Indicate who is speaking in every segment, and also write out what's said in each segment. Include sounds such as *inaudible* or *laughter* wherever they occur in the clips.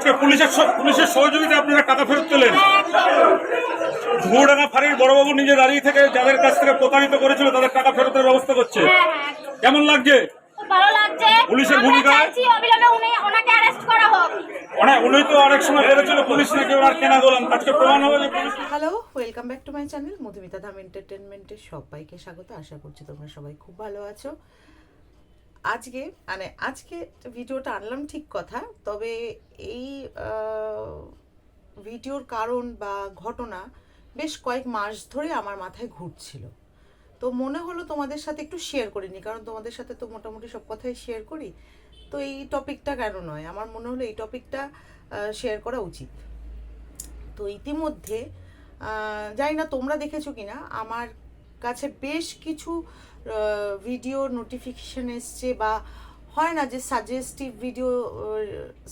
Speaker 1: আজকে পুলিশের পুলিশের সহযোগিতা আপনারা টাকা ফেরত পেলেন। ধুয়াডাঙ্গা ফাঁড়ির বড়বাবু নিজে দাঁড়িয়ে থেকে যাদের কাছ থেকে প্রতারিত করেছিল তাদের টাকা ফেরতের ব্যবস্থা করছে।
Speaker 2: হ্যাঁ, হ্যাঁ।
Speaker 1: কেমন লাগছে? পুলিশের ভূমিকা?
Speaker 2: উনি
Speaker 1: তো অনেক সময় পুলিশ নাকি ওনার কেনা গোলাম। আজকে প্রমাণ হবে যে police
Speaker 3: hello welcome back to my channel Madhumita Dham এন্টারটেনমেন্টের সবাইকে স্বাগত। আশা করছি তোমরা সবাই খুব ভালো আছো। আজকে মানে আজকে ভিডিওটা আনলাম ঠিক কথা, তবে এই ভিডিওর কারণ বা ঘটনা বেশ কয়েক মাস ধরে আমার মাথায় ঘুরছিল। তো মনে হলো তোমাদের সাথে একটু শেয়ার করিনি, কারণ তোমাদের সাথে তো মোটামুটি সব কথাই শেয়ার করি। তো এই টপিকটা কেন নয়? আমার মনে হলো এই টপিকটা শেয়ার করা উচিত। তো ইতিমধ্যে জানি না তোমরা দেখেছ কিনা, আমার কাছে বেশ কিছু ভিডিও নোটিফিকেশন এসছে বা হয় না যে সাজেস্টিভ ভিডিও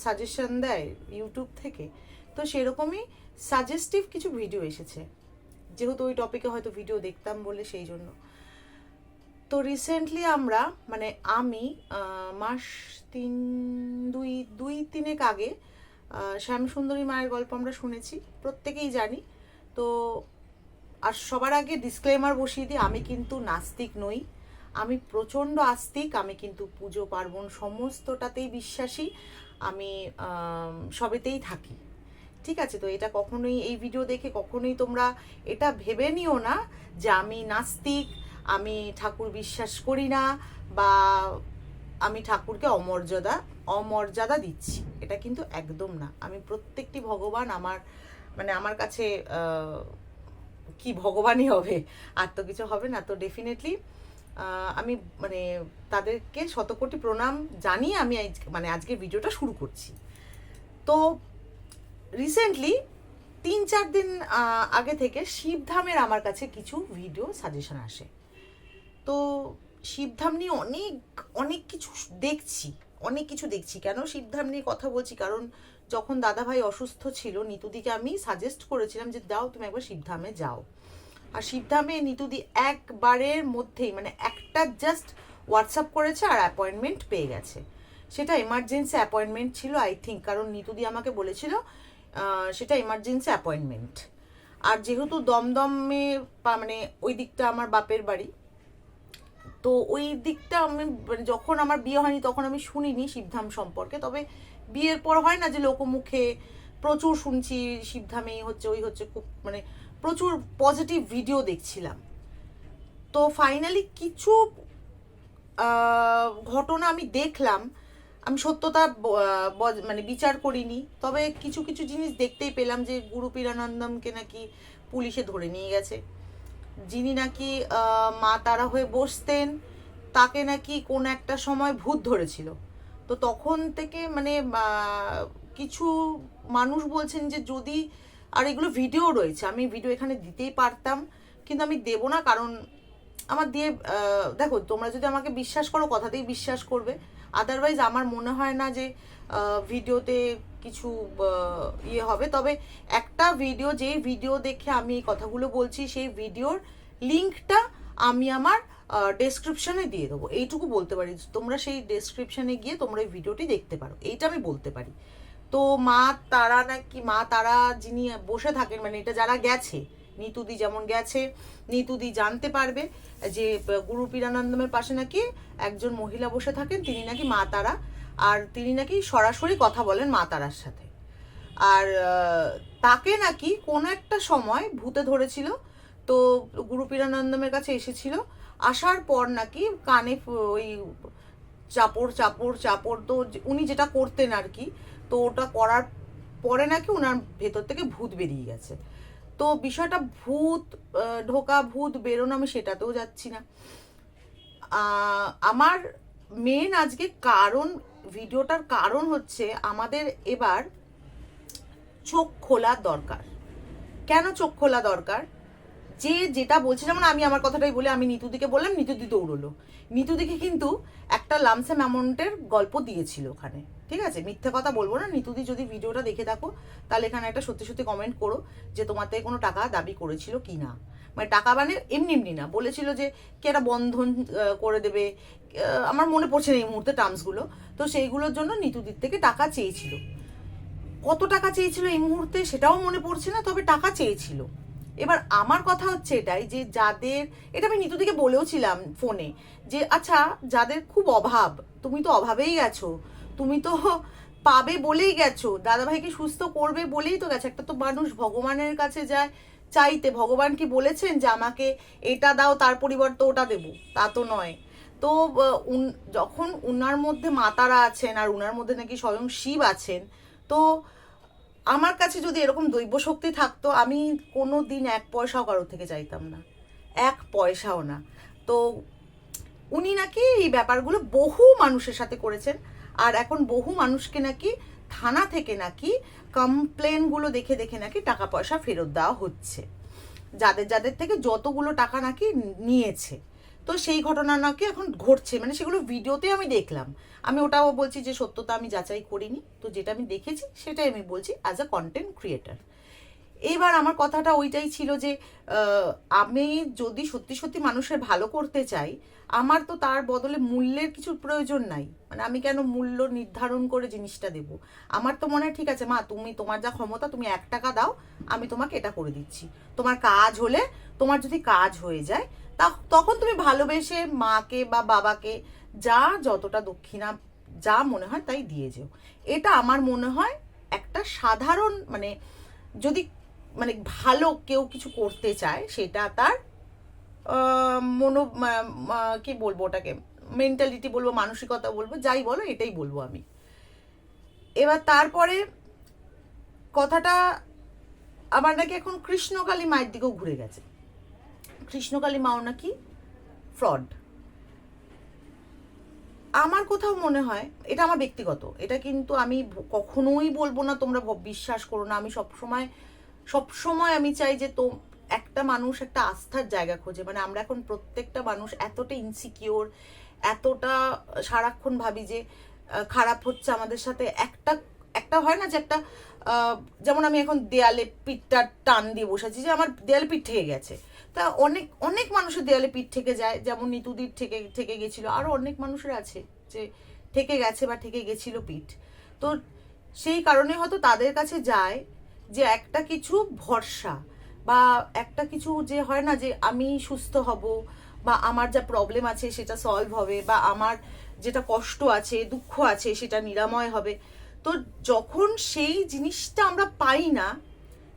Speaker 3: সাজেশন দেয় ইউটিউব থেকে, তো সেরকমই সাজেস্টিভ কিছু ভিডিও এসেছে। যেহেতু ওই টপিকে হয়তো ভিডিও দেখতাম বলে সেই জন্য। তো রিসেন্টলি আমরা মানে আমি মাস তিন, দুই দুই তিনেক আগে শ্যামসুন্দরী মায়ের গল্প আমরা শুনেছি, প্রত্যেকেই জানি। তো আর সবার আগে ডিসক্লেমার বসিয়ে দিই, আমি কিন্তু নাস্তিক নই। আমি প্রচণ্ড আস্তিক, আমি কিন্তু পুজো, পার্বণ সমস্তটাতেই বিশ্বাসী। আমি সবেতেই থাকি। ঠিক আছে? তো এটা কখনোই, এই ভিডিও দেখে কখনোই তোমরা এটা ভেবে নিও না যে আমি নাস্তিক, আমি ঠাকুর বিশ্বাস করি না বা আমি ঠাকুরকে অমর্যাদা অমর্যাদা দিচ্ছি। এটা কিন্তু একদম না। আমি প্রত্যেকটি ভগবান আমার মানে আমার কাছে কি ভগবানই হবে? আর তো কিছু হবে না। তো ডেফিনেটলি আমি মানে তাদেরকে শতকোটি প্রণাম জানিয়ে আমি মানে আজকে ভিডিওটা শুরু করছি। তো রিসেন্টলি তিন চার দিন আগে থেকে শিবধামের আমার কাছে কিছু ভিডিও সাজেশন আসে। তো শিবধাম নিয়ে অনেক অনেক কিছু দেখছি। অনেক কিছু দেখছি। কেন শিবধাম নিয়ে কথা বলছি? কারণ যখন দাদাভাই অসুস্থ ছিল, নিতুদিকে আমি সাজেস্ট করেছিলাম যে, দাও, তুমি একবার শিবধামে যাও। আর শিবধামে নিতুদি একবারের মধ্যেই মানে একটা জাস্ট হোয়াটসঅ্যাপ করেছে আর অ্যাপয়েন্টমেন্ট পেয়ে গেছে। সেটা এমার্জেন্সি অ্যাপয়েন্টমেন্ট ছিল আই থিঙ্ক কারণ নিতুদি আমাকে বলেছিল সেটা এমার্জেন্সি অ্যাপয়েন্টমেন্ট আর যেহেতু দমদমে মানে ওই দিকটা আমার বাপের বাড়ি, তো ওই দিকটা আমি মানে যখন আমার বিয়ে হয়নি, তখন আমি শুনিনি শিবধাম সম্পর্কে। তবে বিয়ের পর হয় না যে লোকমুখে প্রচুর শুনছি শিবধামে হচ্ছে, ওই হচ্ছে, খুব মানে প্রচুর পজিটিভ ভিডিও দেখছিলাম। তো ফাইনালি কিছু ঘটনা আমি দেখলাম। আমি সত্যতা মানে বিচার করিনি। তবে কিছু কিছু জিনিস দেখতেই পেলাম যে গুরু পীরানন্দমকে নাকি পুলিশে ধরে নিয়ে গেছে। যিনি নাকি মা তারা হয়ে বসতেন, তাকে নাকি কোন একটা সময় ভূত ধরেছিল। তো তখন থেকে মানে কিছু মানুষ বলছেন যে যদি, আর এগুলো ভিডিও রয়েছে, আমি ভিডিও এখানে দিতেই পারতাম, কিন্তু আমি দেবো না কারণ আমার দিয়ে দেখো, তোমরা যদি আমাকে বিশ্বাস করো, কথাতেই বিশ্বাস করবে। আদারওয়াইজ আমার মনে হয় না যে ভিডিওতে কিছু ইয়ে হবে। তবে একটা ভিডিও যেই ভিডিও দেখে আমি এই কথাগুলো বলছি, সেই ভিডিওর লিঙ্কটা আমি আমার ডেসক্রিপশনে দিয়ে দেবো। এইটুকু বলতে পারি তোমরা সেই ডেসক্রিপশানে গিয়ে তোমরা এই ভিডিওটি দেখতে পারো। এইটা আমি বলতে পারি। তো মা, তারা নাকি, মা, তারা যিনি বসে থাকেন মানে এটা যারা গেছে, নিতুদি যেমন গেছে, নিতুদি জানতে পারবে যে গুরু পীরানন্দমের পাশে নাকি একজন মহিলা বসে থাকেন, তিনি নাকি মা, তারা, আর তিনি নাকি সরাসরি কথা বলেন মা, তারার সাথে। আর তাকে নাকি কোনো একটা সময় ভূতে ধরেছিল, তো গুরু পীরানন্দমের কাছে এসেছিল আসার পর নাকি কানে ওই চাপড় চাপড় চাপড় তো উনি যেটা করতেন আর কি, তো ওটা করার পরে নাকি ওনার ভেতর থেকে ভূত বেরিয়ে গেছে। তো বিষয়টা ভূত ঢোকা ভূত বেরোনো আমি সেটাতেও যাচ্ছি না। আমার মেন আজকে কারণ, ভিডিওটার কারণ হচ্ছে আমাদের এবার চোখ খোলা দরকার। কেন চোখ খোলা দরকার? যে যেটা বলছে, যেমন আমি আমার কথাটাই বলে, আমি নিতুদিকে বললাম, নিতুদি দৌড়লো। নিতুদিকে কিন্তু একটা লামসাম অ্যামাউন্টের গল্প দিয়েছিল ওখানে, ঠিক আছে? মিথ্যে কথা বলব না। নিতুদি যদি ভিডিওটা দেখে থাকো, তাহলে এখানে একটা সত্যি সত্যি কমেন্ট করো যে তোমার থেকে কোনো টাকা দাবি করেছিল কি না। মানে টাকা মানে এমনি এমনি না। বলেছিল যে, কি একটা বন্ধন করে দেবে। আমার মনে পড়ছে না এই মুহূর্তে টার্মসগুলো তো সেইগুলোর জন্য নিতুদির থেকে টাকা চেয়েছিল। কত টাকা চেয়েছিল এই মুহূর্তে সেটাও মনে পড়ছে না, তবে টাকা চেয়েছিল। এবার আমার কথা হচ্ছে এটাই যে যাদের, এটা আমি নিতুদিকে বলেওছিলাম ফোনে যে আচ্ছা যাদের খুব অভাব, তুমি তো অভাবেই গেছো, তুমি তো পাবে বলেই গেছো, দাদাভাইকে সুস্থ করবে বলেই তো গেছে, একটা তো মানুষ ভগবানের কাছে যায় চাইতে, ভগবান কি বলেছেন যে আমাকে এটা দাও, তার পরিবর্তে ওটা দেবো? তা তো নয়। তো যখন উনার মধ্যে মাতারা আছেন আর উনার মধ্যে নাকি স্বয়ং শিব আছেন, তো আমার কাছে যদি এরকম দৈব শক্তি থাকতো, আমি কোনো দিন এক পয়সাও কারোর থেকে চাইতাম না। এক পয়সাও না। তো উনি নাকি এই ব্যাপারগুলো বহু মানুষের সাথে করেছেন, আর এখন বহু মানুষকে নাকি থানা থেকে নাকি কমপ্লেনগুলো দেখে দেখে নাকি টাকা পয়সা ফেরত দেওয়া হচ্ছে। যাদের যাদের থেকে যতগুলো টাকা নাকি নিয়েছে। তো সেই ঘটনা নাকি এখন ঘটছে। মানে সেগুলো ভিডিওতে আমি দেখলাম। আমি ওটাও বলছি যে সত্যতা আমি যাচাই করিনি। তো যেটা আমি দেখেছি সেটাই আমি বলছি অ্যাজ আ কন্টেন্ট ক্রিয়েটার এবার আমার কথাটা ওইটাই ছিল যে আমি যদি সত্যি সত্যি মানুষের ভালো করতে চাই, আমার তো তার বদলে মূল্যের কিছু প্রয়োজন নাই। মানে আমি কেন মূল্য নির্ধারণ করে জিনিসটা দেব? আমার তো মনে হয় ঠিক আছে, মা, তুমি তোমার যা ক্ষমতা, তুমি এক টাকা দাও, আমি তোমাকে এটা করে দিচ্ছি। তোমার কাজ হলে, তোমার যদি কাজ হয়ে যায় তখন তুমি ভালোবেসে মাকে বা বাবাকে যা যতটা দক্ষিণা যা মনে হয় তাই দিয়ে যেও। এটা আমার মনে হয় একটা সাধারণ মানে যদি মানে ভালো কেউ কিছু করতে চায় সেটা তার মনো কি বলব ওটাকে? মেন্টালিটি বলব, মানসিকতা বলব, যাই বলো, এটাই বলব আমি। এবার তারপরে কথাটা আমার নাকি এখন কৃষ্ণকালী মায়ের দিকেও ঘুরে গেছে। কৃষ্ণকালী মাও নাকি ফ্রড। আমার কোথাও মনে হয়, এটা আমার ব্যক্তিগত, এটা কিন্তু আমি কখনোই বলব না, তোমরা বিশ্বাস করো না। আমি সবসময় সবসময় আমি চাই যে তো একটা মানুষ একটা আস্থার জায়গা খোঁজে। মানে আমরা এখন প্রত্যেকটা মানুষ এতটা ইনসিকিওর এতটা সারাক্ষণ ভাবি যে খারাপ হচ্ছে আমাদের সাথে। একটা একটা হয় না যে একটা যেমন আমি এখন দেয়ালে পিঠটা টান দিয়ে বসেছি যে আমার দেয়ালে পিঠ থেকে গেছে। তা অনেক অনেক মানুষের দেয়ালে পিঠ থেকে যায়, যেমন নিতুদির থেকে থেকে গেছিল। আরও অনেক মানুষের আছে যে থেকে গেছে বা থেকে গেছিল পিঠ। তো সেই কারণে হয়তো তাদের কাছে যায় যে একটা কিছু ভরসা বা একটা কিছু যে হয় না যে আমি সুস্থ হব বা আমার যা প্রবলেম আছে সেটা সলভ হবে বা আমার যেটা কষ্ট আছে, দুঃখ আছে সেটা নিরাময় হবে। তো যখন সেই জিনিসটা আমরা পাই না,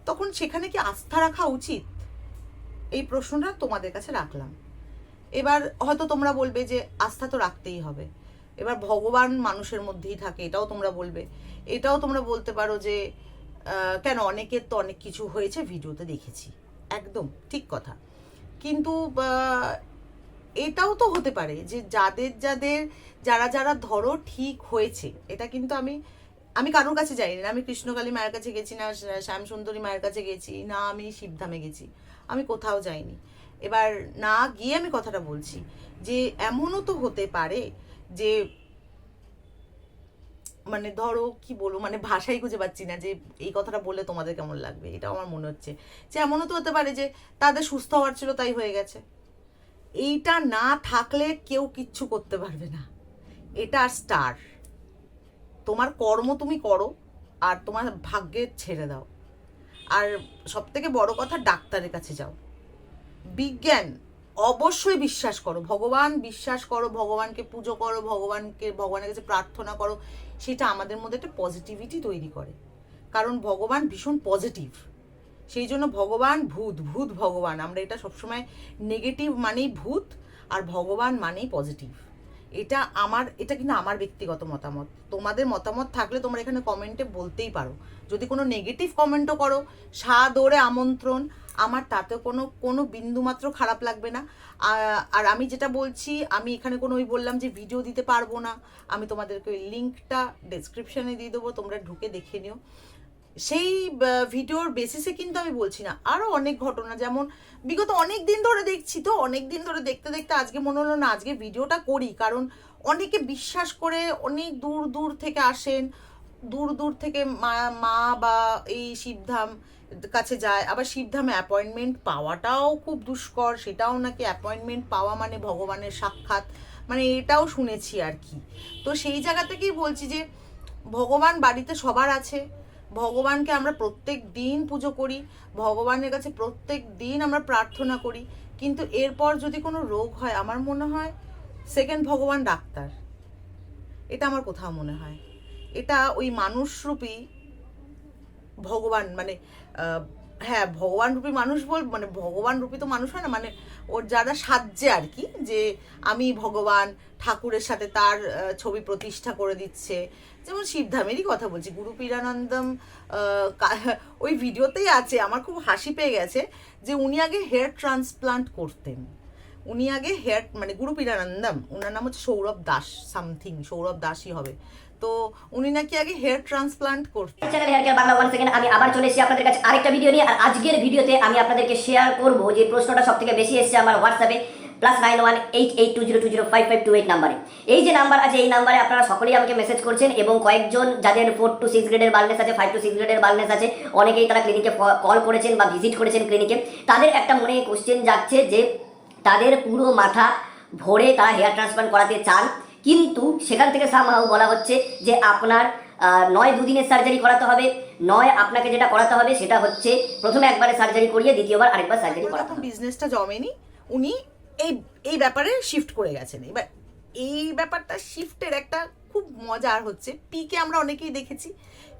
Speaker 3: তখন সেখানে কি আস্থা রাখা উচিত? এই প্রশ্নটা তোমাদের কাছে রাখলাম। এবার হয়তো তোমরা বলবে যে আস্থা তো রাখতেই হবে। এবার ভগবান মানুষের মধ্যেই থাকে, এটাও তোমরা বলবে। এটাও তোমরা বলতে পারো যে কেন অনেকের তো অনেক কিছু হয়েছে ভিডিওতে দেখেছি। একদম, ঠিক কথা। কিন্তু এটাও তো হতে পারে যে যাদের যাদের, যারা যারা ধরো ঠিক হয়েছে, এটা কিন্তু আমি আমি কারোর কাছে যাইনি। না আমি কৃষ্ণকালী মায়ের কাছে গেছি, না শ্যামসুন্দরী মায়ের কাছে গেছি, না আমি শিবধামে গেছি। আমি কোথাও যাইনি। এবার না গিয়ে আমি কথাটা বলছি যে, এমনও তো হতে পারে যে মানে ধরো কি বলব মানে ভাষাই খুঁজে পাচ্ছি না যে, এই কথাটা বললে তোমাদের কেমন লাগবে? এটা আমার মনে হচ্ছে যে, এমনও তো হতে পারে যে, তাদের সুস্থ হওয়ার ছিল তাই হয়ে গেছে। এইটা না থাকলে কেউ কিচ্ছু করতে পারবে না। এটা স্টার তোমার কর্ম তুমি করো, আর তোমার ভাগ্যে ছেড়ে দাও। আর সব থেকে বড় কথা, ডাক্তারের কাছে যাও। বিজ্ঞান, অবশ্যই বিশ্বাস করো। ভগবান বিশ্বাস করো, ভগবানকে পুজো করো, ভগবানকে, ভগবানের কাছে প্রার্থনা করো, সেটা আমাদের মধ্যে একটা পজিটিভিটি তৈরি করে। কারণ ভগবান ভীষণ পজিটিভ সেই জন্য ভগবান ভূত ভূত ভগবান। আমরা এটা সবসময় নেগেটিভ মানেই ভূত, আর ভগবান মানেই পজিটিভ এটা আমার, এটা কিন্তু আমার ব্যক্তিগত মতামত। তোমাদের মতামত থাকলে তোমরা এখানে কমেন্টে বলতেই পারো। যদি কোনো নেগেটিভ কমেন্টও করো সাদরে আমন্ত্রণ, আমার তাতে কোনো কোনো বিন্দুমাত্র খারাপ লাগবে না। আর আমি যেটা বলছি, আমি এখানে কোনো ওই বললাম যে ভিডিও দিতে পারব না। আমি তোমাদেরকে ওই লিঙ্কটা ডেসক্রিপশনে দিয়ে দেবো, তোমরা ঢুকে দেখে নিও। সেই ভিডিওর বেসিসে কিন্তু আমি বলছি না। আরও অনেক ঘটনা, যেমন বিগত অনেক দিন ধরে দেখছি তো, অনেক দিন ধরে দেখতে দেখতে আজকে মনে হলো না, আজকে ভিডিওটা করি। কারণ অনেকে বিশ্বাস করে অনেক দূর দূর থেকে আসেন, দূর দূর থেকে মা মা বা এই শিবধাম কাছে যায়। আবার শিবধামে অ্যাপয়েন্টমেন্ট পাওয়াটাও খুব দুষ্কর, সেটাও নাকি অ্যাপয়েন্টমেন্ট পাওয়া মানে ভগবানের সাক্ষাৎ। মানে এটাও শুনেছি আর কি। তো সেই জায়গা থেকেই বলছি যে, ভগবান বাড়িতে সবার আছে ভগবানকে আমরা প্রত্যেক দিন পুজো করি, ভগবানের কাছে প্রত্যেক দিন আমরা প্রার্থনা করি। কিন্তু এরপর যদি কোনো রোগ হয়, আমার মনে হয় সেকেন্ড ভগবান ডাক্তার। এটা আমার কোথাও মনে হয়। এটা ওই মানুষরূপী ভগবান মানে হ্যাঁ ভগবান রূপী মানুষ বল মানে ভগবান রূপী তো মানুষ হয় না মানে ওর যারা সাহায্যে আর কি, যে আমি ভগবান, ঠাকুরের সাথে তার ছবি প্রতিষ্ঠা করে দিচ্ছে। যেমন শিবধামেরই কথা বলছি, গুরু পীরানন্দম *laughs* ওই ভিডিওতেই আছে, আমার খুব হাসি পেয়ে গেছে যে উনি আগে হেয়ার ট্রান্সপ্লান্ট করতেন। উনি আগে হেয়ার মানে গুরু পীরানন্দম ওনার নাম হচ্ছে সৌরভ দাস, সামথিং, সৌরভ দাসই হবে। তো উনি নাকি আগে হেয়ার ট্রান্সপ্লান্ট করতেন
Speaker 4: বাংলা ওয়ান সেকেন্ড আমি আবার চলে এসেছি আপনাদের কাছে আরেকটা ভিডিও নিয়ে, আর আজকের ভিডিওতে আমি আপনাদেরকে শেয়ার করব যে প্রশ্নটা সব থেকে বেশি এসেছে আমার হোয়াটসঅ্যাপে plus nine one eight eight two zero two zero five five two eight নাম্বারে এই যে নাম্বার আছে, এই নাম্বারে আপনারা সকলেই আমাকে মেসেজ করছেন, এবং কয়েকজন যাদের ফোর টু সিক্স গ্রেডের বালনেস আছে ফাইভ টু সিক্স গ্রেডের বালনেস আছে, অনেকেই তারা ক্লিনিকে কল করেছেন বা ভিজিট করেছেন ক্লিনিকে তাদের একটা মনে কোশ্চেন যাচ্ছে যে তাদের পুরো মাথা ভরে তারা হেয়ার ট্রান্সপ্লান্ট করাতে চান। কিন্তু সেখান থেকে সামহাও বলা হচ্ছে যে আপনার নয় দুদিনের সার্জারি করাতে হবে। নয় আপনাকে যেটা করাতে হবে সেটা হচ্ছে প্রথমে একবারে সার্জারি করিয়ে দ্বিতীয়বার আরেকবার সার্জারি করাতে হবে।
Speaker 3: বিজনেসটা জমেনি। উনি এই এই ব্যাপারে শিফট করে গেছেন। এবার এই ব্যাপারটা শিফটের একটা খুব মজার হচ্ছে। পিকে আমরা অনেকেই দেখেছি।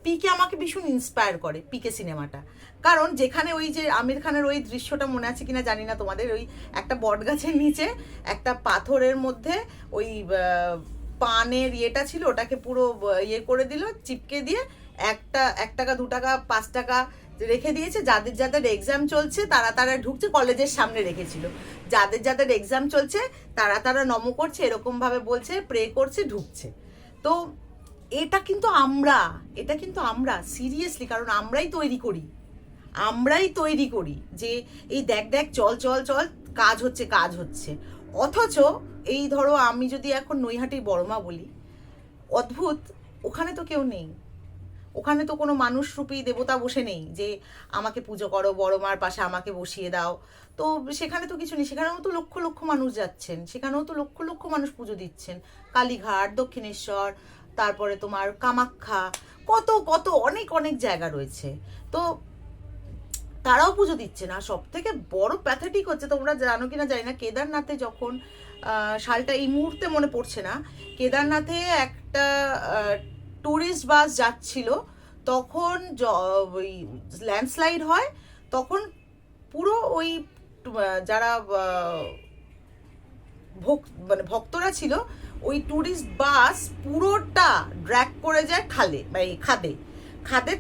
Speaker 3: পিকে আমাকে ভীষণ ইন্সপায়ার করে পিকে সিনেমাটা কারণ যেখানে ওই যে আমির খানের ওই দৃশ্যটা মনে আছে কিনা জানি না, তোমাদের ওই একটা বট গাছের নিচে, একটা পাথরের মধ্যে ওই পানের ইয়েটা ছিল, ওটাকে পুরো ইয়ে করে দিল, চিপকে দিয়ে একটা, এক টাকা, দু টাকা, পাঁচ টাকা রেখে দিয়েছে। যাদের যাদের এক্সাম চলছে, তারা তারা ঢুকছে, কলেজের সামনে রেখেছিল। যাদের যাদের এক্সাম চলছে, তারা তারা নম করছে, এরকমভাবে বলছে প্রে করছে, ঢুকছে। তো এটা কিন্তু আমরা, এটা কিন্তু আমরা সিরিয়াসলি কারণ আমরাই তৈরি করি। আমরাই তৈরি করি যে এই দেখ দেখ, চল চল চল, কাজ হচ্ছে কাজ হচ্ছে। অথচ এই ধরো আমি যদি এখন নৈহাটির বড়মা বলি, অদ্ভুত, ওখানে তো কেউ নেই। ওখানে তো কোনো মানুষরূপী দেবতা বসে নেই যে আমাকে পুজো করো, বড় মার পাশে আমাকে বসিয়ে দাও। তো সেখানে তো কিছু নেই, সেখানেও তো লক্ষ লক্ষ মানুষ যাচ্ছেন, সেখানেও তো লক্ষ লক্ষ মানুষ পুজো দিচ্ছেন। কালীঘাট, দক্ষিণেশ্বর, তারপরে তোমার কামাখ্যা, কত কত, অনেক অনেক জায়গা রয়েছে। তো তারাও পুজো দিচ্ছে না। সব থেকে বড় প্যাথেটিক হচ্ছে তোমরা জানো কিনা জানি না, কেদারনাথে যখন সালটা এই মুহূর্তে মনে পড়ছে না, কেদারনাথে একটা ট্যুরিস্ট বাস যাচ্ছিল, তখন ওই ল্যান্ডস্লাইড হয়, তখন পুরো ওই যারা ভক্ত মানে ভক্তরা ছিল, ওই ট্যুরিস্ট বাস পুরোটা ড্র্যাক করে যায় খালে এই খাদে খাদে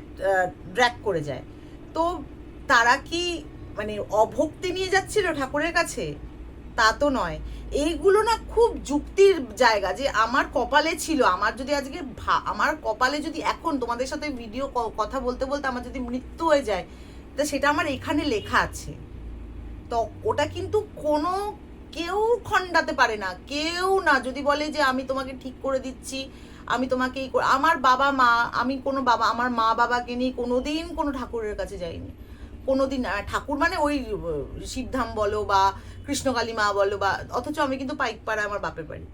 Speaker 3: ড্র্যাক করে যায়। তো তারা কি মানে অভক্তি নিয়ে যাচ্ছিল ঠাকুরের কাছে? তা তো নয়। এইগুলো না খুব যুক্তির জায়গা যে আমার কপালে ছিল আমার যদি আজকে আমার কপালে যদি এখন তোমাদের সাথে ভিডিও কথা বলতে বলতে আমার যদি মৃত্যু হয়ে যায় তা সেটা আমার এখানে লেখা আছে। তো ওটা কিন্তু কোনো কেউ খণ্ডাতে পারে না। কেউ না যদি বলে যে আমি তোমাকে ঠিক করে দিচ্ছি আমি তোমাকে আমার বাবা মা আমি কোনো বাবা আমার মা বাবাকে নিয়ে কোনোদিন কোনো ঠাকুরের কাছে যাইনি। কোনোদিন আহ, ঠাকুর মানে ওই শিবধাম বলো বা কৃষ্ণকালী মা বলো বা, অথচ আমি কিন্তু পাইক পাইকপাড়া আমার বাপের বাড়ি।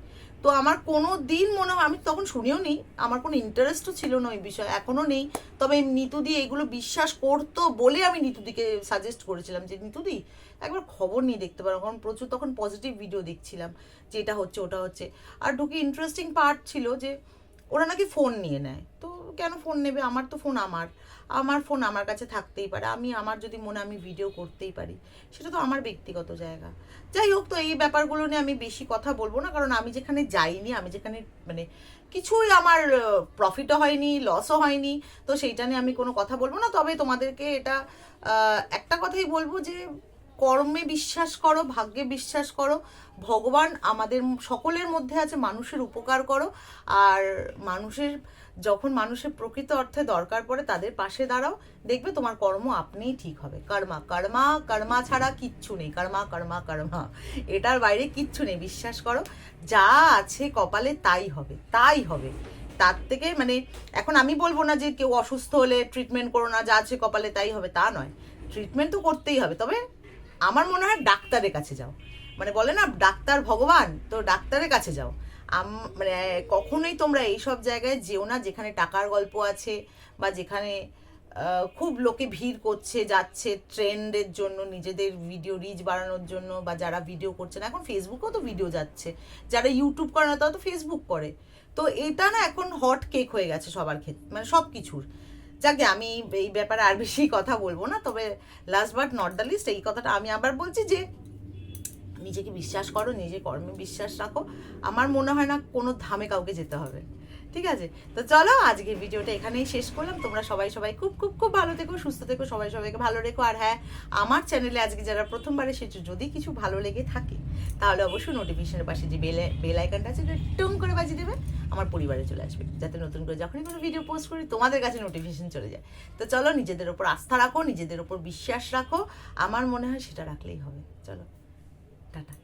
Speaker 3: তো আমার কোনো দিন মনে হয়, আমি তখন শুনেও নি আমার কোনো ইন্টারেস্টও ছিল না ওই বিষয়ে এখনও নেই। তবে নিতুদি এইগুলো বিশ্বাস করতো বলে আমি নিতুদিকে সাজেস্ট করেছিলাম যে, নিতুদি, একবার খবর নিয়ে দেখতে পারো। কারণ প্রচুর তখন পজিটিভ ভিডিও দেখছিলাম, যে এটা হচ্ছে, ওটা হচ্ছে। আর ঢুকি ইন্টারেস্টিং পার্ট ছিল যে ওরা নাকি ফোন নিয়ে নেয়। তো কেন ফোন নেবে? আমার তো ফোন আমার। আমার ফোন আমার কাছে থাকতেই পারে। আমি, আমার যদি মনে আমি ভিডিও করতেই পারি। সেটা তো আমার ব্যক্তিগত জায়গা। যাই হোক, তো এই ব্যাপারগুলো নিয়ে আমি বেশি কথা বলব না। কারণ আমি যেখানে যাইনি, আমি যেখানে মানে কিছুই আমার প্রফিটও হয়নি লসও হয়নি। তো সেইটা নিয়ে আমি কোনো কথা বলব না। তবে তোমাদেরকে এটা একটা কথাই বলব যে কর্মে বিশ্বাস করো, ভাগ্যে বিশ্বাস করো, ভগবান আমাদের সকলের মধ্যে আছে, মানুষের উপকার করো, আর মানুষের, যখন মানুষের প্রকৃত অর্থে দরকার পড়ে তাদের পাশে দাঁড়াও, দেখবে তোমার কর্ম আপনিই ঠিক হবে। কর্মা কর্মা কর্মা ছাড়া কিচ্ছু নেই। কর্মা কর্মা কর্মা। এটার বাইরে কিচ্ছু নেই, বিশ্বাস করো। যা আছে কপালে তাই হবে তাই হবে। তার থেকে মানে এখন আমি বলব না যে কেউ অসুস্থ হলে ট্রিটমেন্ট করো না, যা আছে কপালে তাই হবে, তা নয়। ট্রিটমেন্ট তো করতেই হবে, তবে আমার মনে হয় ডাক্তারের কাছে যাও। মানে বলে না, ডাক্তার ভগবান, তো ডাক্তারের কাছে যাও। মানে কখনোই তোমরা এইসব জায়গায় যেও না যেখানে টাকার গল্প আছে বা যেখানে খুব লোকে ভিড় করছে, যাচ্ছে ট্রেন্ডের জন্য, নিজেদের ভিডিও রিচ বাড়ানোর জন্য বা যারা ভিডিও করছে না, এখন ফেসবুকেও তো ভিডিও যাচ্ছে। যারা ইউটিউব করে না, তারা তো ফেসবুক করে। তো এটা না এখন হট কেক হয়ে গেছে সবার ক্ষেত্রে মানে সব কিছুর যাকে আমি এই ব্যাপারে আর বেশি কথা বলব না, তবে last but not the least এই কথাটা আমি আবার বলছি যে, নিজেকে বিশ্বাস করো নিজে কর্মে বিশ্বাস রাখো। আমার মনে হয় না কোনো ধামে কাউকে যেতে হবে। ঠিক আছে? তো চলো আজকে ভিডিওটা এখানেই শেষ করলাম। তোমরা সবাই সবাই খুব খুব খুব ভালো থেকো, সুস্থ থেকো, সবাই সবাইকে ভালো রেখো। আর হ্যাঁ আমার চ্যানেলে আজকে যারা প্রথমবার এসেছ, যদি কিছু ভালো লেগে থাকে, তাহলে অবশ্যই নোটিফিকেশনের পাশে যে বেল বেল আইকনটা আছে, ওটা টুম করে বাজিয়ে দেবে, আমার পরিবারে চলে আসবে। যাতে নতুন করে যখনই কোনো ভিডিও পোস্ট করি, তোমাদের কাছে নোটিফিকেশন চলে যায়। তো চলো, নিজেদের ওপর আস্থা রাখো, নিজেদের ওপর বিশ্বাস রাখো। আমার মনে হয় সেটা রাখলেই হবে। চলো, টাটা।